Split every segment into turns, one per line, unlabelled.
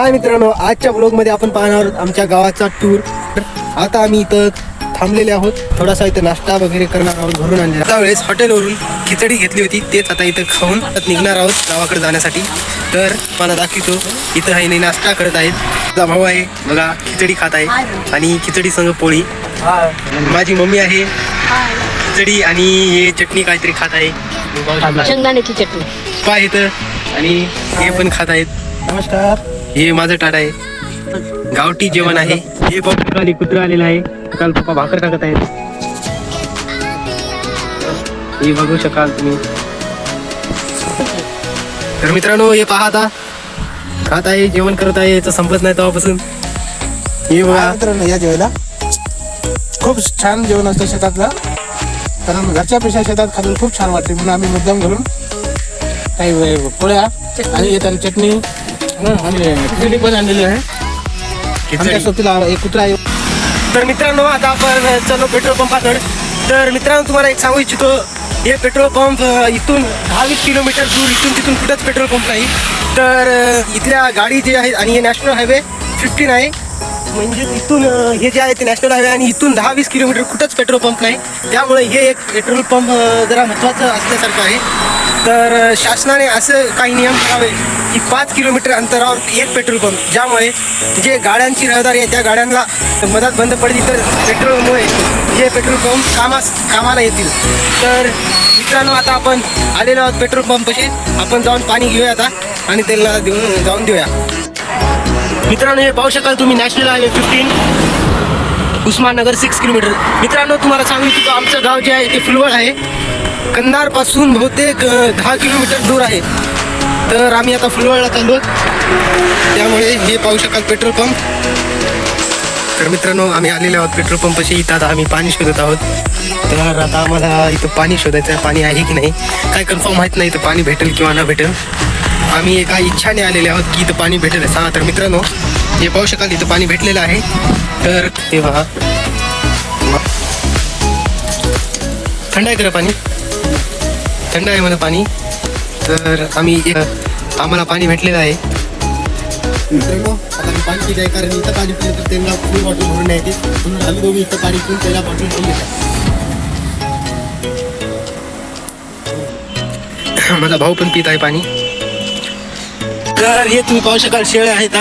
हाय मित्रांनो आजच्या ब्लॉगमध्ये आपण पाहणार आहोत आमच्या गावाचा टूर आता आम्ही इथं थांबलेले आहोत. थोडासा इथं नाश्ता वगैरे करणार आहोत घरून आणलेला. त्यावेळेस हॉटेलवरून खिचडी घेतली होती. तेच आता इथं खाऊन आता निघणार आहोत गावाकडे जाण्यासाठी. तर मला दाखवतो इथं आहे नाही नाश्ता करत आहेत. माझा भाऊ आहे बघा खिचडी खात आहे. आणि खिचडी संग पोळी. माझी मम्मी आहे खिचडी आणि हे चटणी काहीतरी खात आहे.
शेंगदाण्याची चटणी.
पाय इथं. आणि हे पण खात आहेत.
नमस्कार.
हे माझं टाटा आहे. गावठी जेवण आहे. हे पप्पा खाली कुत्रा आलेला आहे. काल पप्पा भाकर टाकत आहेत. हे बघू शकाल तुम्ही. तर मित्रांनो हे पहा आता. खात आहे जेवण करत आहे. याचं संपत नाही तेव्हापासून. हे बघा.
मित्रांनो या जेवायला. खूप छान जेवण असतं शेतातलं. कारण घरच्या पेक्षा शेतात खाल्लं खूप छान वाटते. म्हणून आम्ही मुद्दाम घरून काही पोळ्या आणि येताना चटणी हं, पण आणलेली आहे. कुत्रा
तर मित्रांनो आता आपण चलो पेट्रोल पंपाकडे तर मित्रांनो तुम्हाला एक सांगू इच्छितो. हे पेट्रोल पंप इथून दहा वीस किलोमीटर दूर इथून तिथून कुठंच पेट्रोल पंप नाही. तर इथल्या गाडी जे आहेत आणि हे नॅशनल हायवे फिफ्टीन आहे. म्हणजे इथून हे जे आहे ते नॅशनल हायवे आणि इथून दहा वीस किलोमीटर कुठंच पेट्रोल पंप नाही. त्यामुळे हे एक पेट्रोल पंप जरा महत्त्वाचं असल्यासारखं आहे. तर शासनाने असं काही नियम करावे की पाच किलोमीटर अंतरावर एक पेट्रोल पंप ज्यामुळे जे गाड्यांची रहदारी आहे त्या गाड्यांना मदत बंद पडली तर पेट्रोलमुळे हे पेट्रोल पंप कामास कामाला येतील. तर मित्रांनो आता आपण आलेलो आहोत पेट्रोल पंपशी आपण जाऊन पाणी घेऊया आता आणि त्याला देऊन जाऊन देऊया. मित्रांनो हे पाहू शकाल तुम्ही national highway fifteen Usmannagar six kilometre. मित्रांनो तुम्हाला सांगू इच्छितो आमचं गाव जे आहे ते फुलवड आहे. कंधारपासून बहुतेक दहा किलोमीटर दूर आहे. तर आम्ही आता फुलवडला चाललो त्यामुळे हे पाहू शकाल पेट्रोल पंप. तर मित्रांनो आम्ही आलेले आहोत पेट्रोल पंपाशी. इथं आता आम्ही पाणी शोधत आहोत. तर आता आम्हाला इथं पाणी शोधायचं आहे. पाणी आहे की नाही? काय कन्फर्म माहीत नाही इथं पाणी भेटेल किंवा न भेटेल. आम्ही एका इच्छाने आलेले आहोत की इथं पाणी भेटेल सांगा तर मित्रांनो हे पाहू शकाल इथं पाणी भेटलेलं आहे. तर तेव्हा थंड आहे का पाणी? थंड आहे मला पाणी. तर आम्ही आम्हाला पाणी भेटलेलं आहे. मित्रांनो आता मी पाणी पित आहे कारण इथं पाणी पिलं तर त्यांना फुल बॉटल भरून नाही येते. म्हणून आम्ही दोघी इथं पाणी पिऊन त्याला बॉटल भरून घेतात. माझा भाऊ पण पित आहे पाणी. तर हे तुम्ही पाहू शकाल शेळ्या आहेत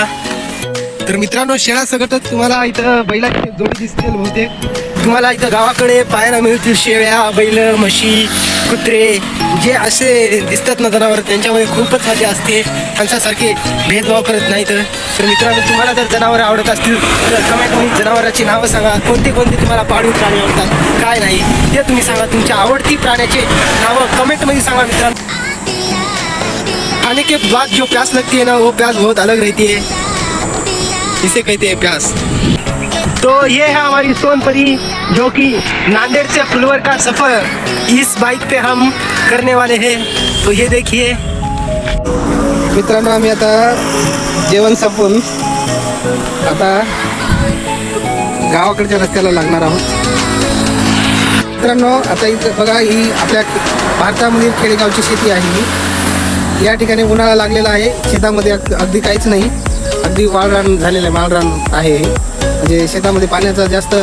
तर मित्रांनो शेळा सगळंच तुम्हाला इथं बैलाची जोडी दिसतील बहुतेक. तुम्हाला इथं गावाकडे पाहायला मिळतील शेळ्या बैल म्हशी. कुत्रे जे असे दिसतात ना जनावर त्यांच्यामध्ये खूपच मजा असते. त्यांच्यासारखे भेदभाव करत नाही तर. मित्रांनो तुम्हाला जर जनावर आवडत असतील तर कमेंटमध्ये जनावरांची नावं सांगा. कोणते कोणते तुम्हाला पाळीव प्राणी आवडतात? काय नाही? ते तुम्ही सांगा. तुमच्या आवडती प्राण्याचे नावं कमेंटमध्ये सांगा मित्रांनो. खाने के बाद जो प्यास लगती है ना वो प्यास बहुत अलग रहती है. इसे कहते हैं प्यास. तो ये है हमारी सोनपरी जो कि नांदेड़ से फुलवर का सफर इस बाइक पे हम करने वाले हैं। तो ये देखिए।
मित्रांनो आम्ही आता जेवण संपून आता गावाकडच्या रस्त्याला लागणार आहोत. मित्रांनो आता इथं बघा ही आपल्या भारतामधील खेडेगावची शेती आहे ही. या ठिकाणी उन्हाळा लागलेला आहे. शेतामध्ये अग- अगदी काहीच नाही. अगदी वाळरान झालेलं आहे माळरान आहे हे. म्हणजे शेतामध्ये पाण्याचा जास्त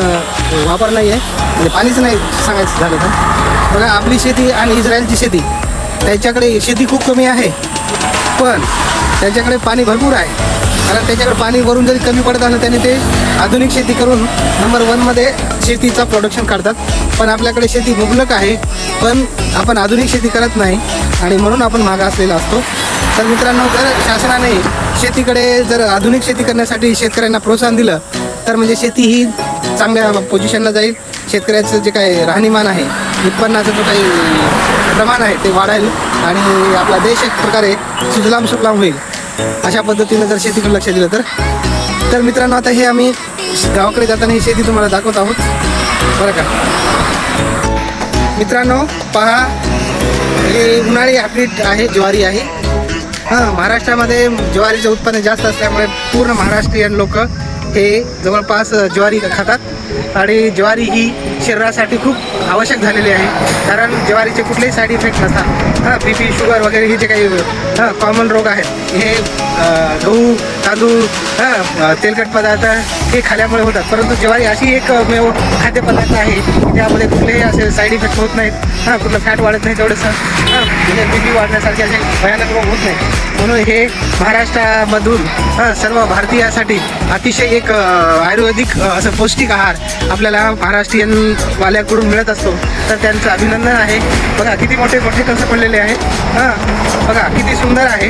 वापर नाही आहे म्हणजे पाणीच नाही सांगायचं झालं तर. बघा आपली शेती आणि इस्रायलची शेती त्याच्याकडे शेती खूप कमी आहे. पण त्यांच्याकडे पाणी भरपूर आहे. कारण त्याच्याकडे पाणी वरून जरी कमी पडत आलं त्याने ते आधुनिक शेती करून नंबर वनमध्ये शेतीचा प्रोडक्शन काढतात. पण आपल्याकडे शेती मुबलक आहे. पण आपण आधुनिक शेती करत नाही. आणि म्हणून आपण मागा असलेला असतो. तर मित्रांनो जर शासनाने शेतीकडे जर आधुनिक शेती करण्यासाठी शेतकऱ्यांना प्रोत्साहन दिलं तर म्हणजे शेती ही चांगल्या पोझिशनला जाईल. शेतकऱ्याचं जे काही राहणीमान आहे उत्पन्नाचं जो काही प्रमाण आहे ते वाढेल आणि आपला देश एक प्रकारे सुजलाम सुफलाम होईल. अशा पद्धतीनं जर शेतीकडे लक्ष दिलं तर. तर मित्रांनो आता हे आम्ही गावाकडे जाताना ही शेती तुम्हाला दाखवत आहोत. बरं का? मित्रांनो पहा हे उन्हाळी हायब्रिड आहे ज्वारी आहे. हां महाराष्ट्रामध्ये ज्वारीचं उत्पन्न जास्त असल्यामुळे पूर्ण महाराष्ट्रीयन लोक हे जवळपास ज्वारी खातात. आणि ज्वारी ही शरीरासाठी खूप आवश्यक झालेली आहे. कारण ज्वारीचे कुठलेही साईड इफेक्ट नसतात. हां बी पी शुगर वगैरे हे जे काही हां कॉमन रोग आहेत. हे गहू तांदूळ हां तेलकट पदार्थ हे खाल्यामुळे होतात. परंतु ज्वारी अशी एक मेव खाद्यपदार्थ आहे त्यामध्ये कुठलेही असे साईड इफेक्ट होत नाहीत. हां कुठलं फॅट वाढत नाही तेवढंसं हां म्हणजे बी पी वाढण्यासारखे असे भयानक रोग होत नाही म्हणून हे महाराष्ट्रामधून हां सर्व भारतीयासाठी अतिशय एक आयुर्वेदिक असं पौष्टिक आहार आपल्याला महाराष्ट्रीयन वाल्याकडून मिळत असतो. तर त्यांचं अभिनंदन आहे. बघा किती मोठे मोठे कसं पडलेले आहे हां बघा किती सुंदर आहे.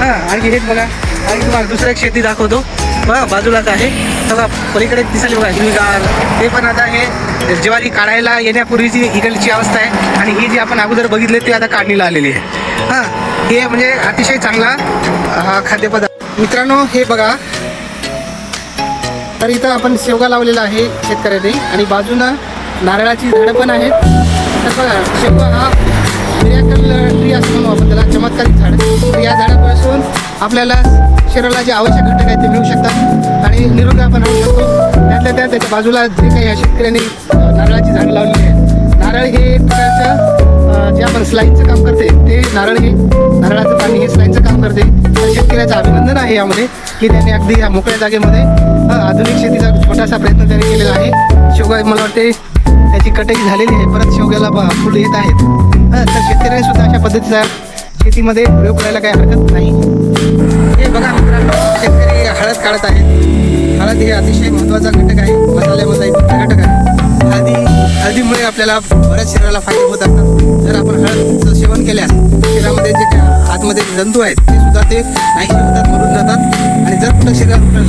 हां आणखी हेच बघा. आणि तुम्हाला दुसरं एक शेती दाखवतो. हां बाजूलाच आहे. बघा पलीकडे दिसायला बघा हिरवीगार. ते पण आता हे ज्वारी काढायला येण्यापूर्वीची इकडची अवस्था आहे. आणि ही जी आपण अगोदर बघितले ती आता काढणीला आलेली आहे. हां हे म्हणजे अतिशय चांगला खाद्यपदार्थ. मित्रांनो हे बघा तर इथं आपण शेवगा लावलेला आहे शेतकऱ्याने. आणि बाजूनं नारळाची झाडं पण आहेत. तर बघा शेवगा हा मिरॅकल ट्री असं म्हणू आपण त्याला चमत्कारिक झाड तर या झाडापासून आपल्याला शरीराला जे आवश्यक घटक आहेत ते मिळू शकतात. आणि निरोगी आपण राहू शकतो. त्यातल्या त्या त्याच्या बाजूला जे काही या शेतकऱ्याने नारळाची झाडं लावलेली आहेत. नारळ हे एक प्रकारचं जे आपण स्लाईनचं काम करते ते नारळ हे नारळाचं पाणी हे स्लाईनचं काम करते. शेतकऱ्याचं अभिनंदन आहे यामध्ये की त्यांनी अगदी या मोकळ्या जागेमध्ये आधुनिक शेतीचा छोटासा प्रयत्न त्यांनी केलेला आहे. शेवगा मला वाटते त्याची कटई झालेली आहे. परत शेवग्याला फुलं येत आहेत. तर शेतकऱ्यांनी सुद्धा अशा पद्धतीचा शेतीमध्ये प्रयोग करायला काही हरकत नाही. हे बघा मित्रांनो शेतकरी हळद काढत आहेत. हळद हे अतिशय महत्त्वाचा घटक आहे. मसाल्यामधला एक घटक आहे. मुळे आपल्याला बऱ्याच शरीराला फायदे होत असतात जर आपण हळदचं सेवन केल्यास शरीरामध्ये जे काय आतमध्ये जंतू आहेत ते सुद्धा ते नाहीसे होतात मरून जातात. आणि जर कुठं शरीरात सुद्धा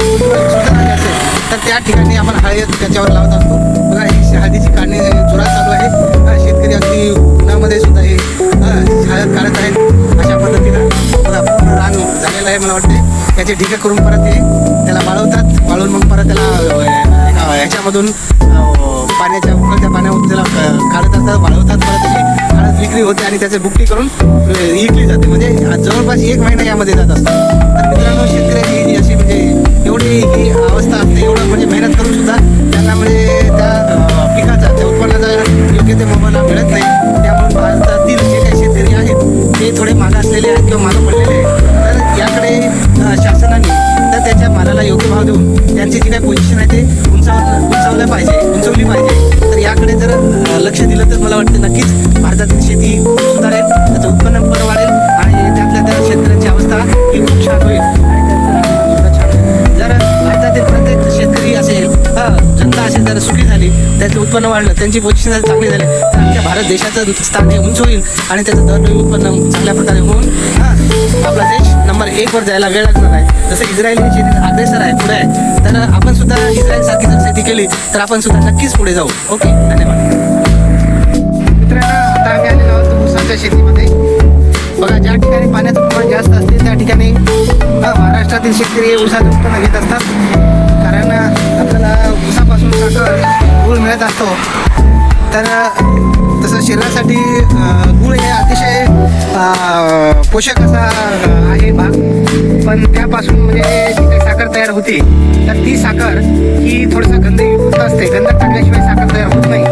झाले असेल तर त्या ठिकाणी आपण हळद त्याच्यावर लावत असतो. बघा ही हळदीची काढणी जोरात चालू आहे. शेतकरी अगदी उन्हामध्ये सुद्धा हे हळद काढत आहेत अशा पद्धतीनं. बघा पूर्ण रान झालेलं आहे मला वाटते त्याचे ढिगं करून परत ते त्याला वाळवतात. वाळवून मग परत त्याला याच्यामधून ह्याच्यामधून पाण्याच्या उकळत्या पाण्यावर त्याला काढत असतात वाळवतात परत त्याची हळद विक्री होते आणि त्याची बुकटी करून विकली जाते. म्हणजे जवळपास एक महिना यामध्ये जात असतो. तर मित्रांनो शेतकऱ्याची अशी म्हणजे एवढी ही अवस्था असते एवढं म्हणजे मेहनत करून सुद्धा त्यांना म्हणजे वाढलं. त्यांची पोझिशन जर चांगली झाली तर आमच्या भारत देशाचं स्थान हे उंच होईल आणि त्याचं दरडोई उत्पन्न चांगल्या प्रकारे होऊन आपला देश नंबर एक वर जायला वेळ लागणार आहे. जसं इस्रायल हे शेतीत अग्रेसर आहे पुढे आहे तर आपण सुद्धा इस्रायल सारखी जर शेती केली तर आपण सुद्धा नक्कीच पुढे जाऊ. ओके धन्यवाद. आता आम्ही आलेलो आहोत शेतीमध्ये. बघा ज्या ठिकाणी पाण्याचं प्रमाण जास्त असते त्या ठिकाणी महाराष्ट्रातील शेतकरी हे उसाचं उत्पन्न घेत असतात. आपल्याला उसापासून साखर गूळ मिळत असतो. तर तसं शरीरासाठी गूळ हे अतिशय पोषक असा आहे भाग. पण त्यापासून म्हणजे जी काही साखर तयार होते तर ती साखर ही थोडंसं गंधयुक्त असते. गंध टाकल्याशिवाय साखर तयार होत नाही.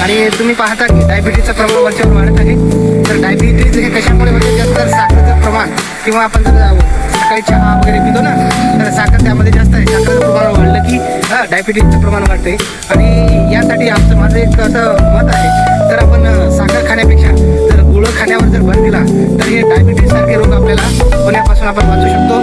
आणि तुम्ही पाहता की डायबिटीजचं प्रमाण वरच्यावर वाढत आहे. तर डायबिटीज हे कशामुळे होते? तर साखरेचं प्रमाण किंवा आपण जर डायबिटीजचं प्रमाण वाढते आणि यासाठी आमचं माझं एक असं मत आहे तर आपण साखर खाण्यापेक्षा जर गुळ खाण्यावर जर भर दिला तर हे डायबिटीजसारखे रोग आपल्याला होण्यापासून आपण वाचू शकतो.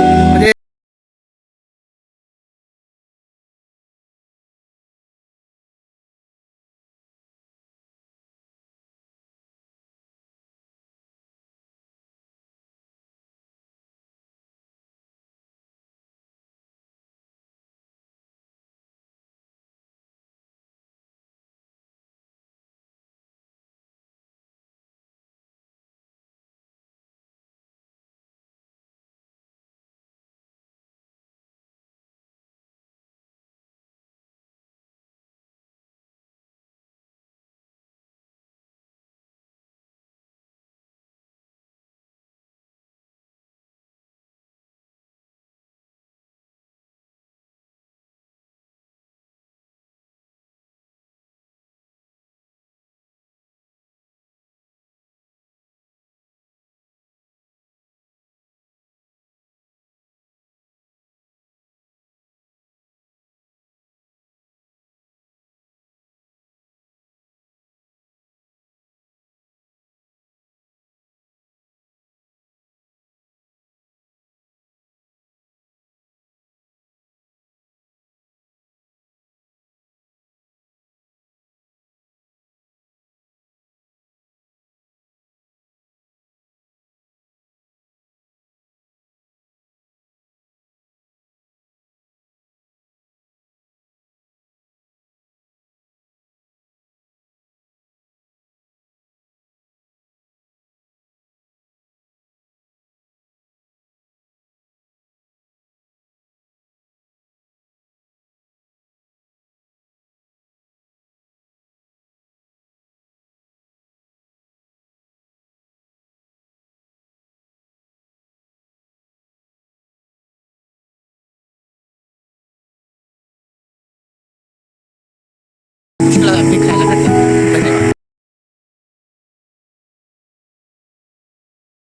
去了，别开了这店。